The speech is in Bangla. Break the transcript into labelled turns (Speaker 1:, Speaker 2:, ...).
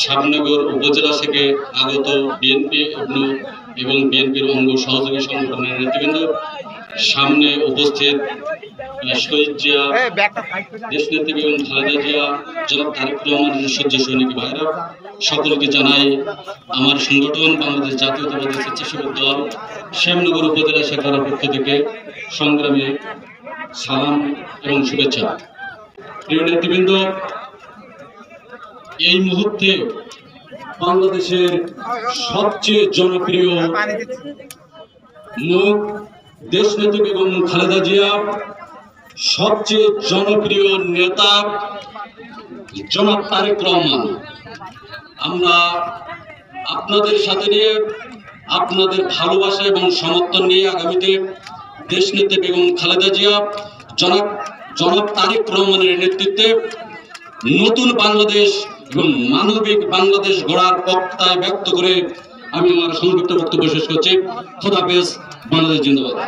Speaker 1: শ্যামনগর উপজেলা থেকে আগত বিএনপি এবং বিএনপির অঙ্গ সহযোগী সংগঠনের নেতৃবৃন্দ। সামনে উপস্থিত শহীদ জিয়া দেশনেত্রী খালেদা জিয়া, জনাব তারেক রহমানের সহ্য সৈনিক ভাইরা। সকলকে জানাই আমার সংগঠন বাংলাদেশ জাতীয়তাবাদী স্বেচ্ছাসেবক দল শ্যামনগর উপজেলা শাখার পক্ষ থেকে সংগ্রামে সালাম এবং শুভেচ্ছা। প্রিয় নেতৃবৃন্দ এই মুহূর্তে বাংলাদেশের সবচেয়ে জনপ্রিয় মুখ দেশনেত্রী বেগম খালেদা জিয়া, সবচেয়ে জনপ্রিয় নেতা জনাব তারেক রহমান। আমরা আপনাদের সাথে নিয়ে, আপনাদের ভালোবাসা এবং সমর্থন নিয়ে আগামীতে দেশ দেশনেত্রী বেগম খালেদা জিয়া, জনাব জনাব তারেক রহমানের নেতৃত্বে নতুন বাংলাদেশ মানবিক বাংলাদেশ গড়ার প্রত্যয় ব্যক্ত করে আমি আমার সংক্ষিপ্ত বক্তব্য শেষ করছি। খোদাফেজ বাংলাদেশ জিন্দাবাদ।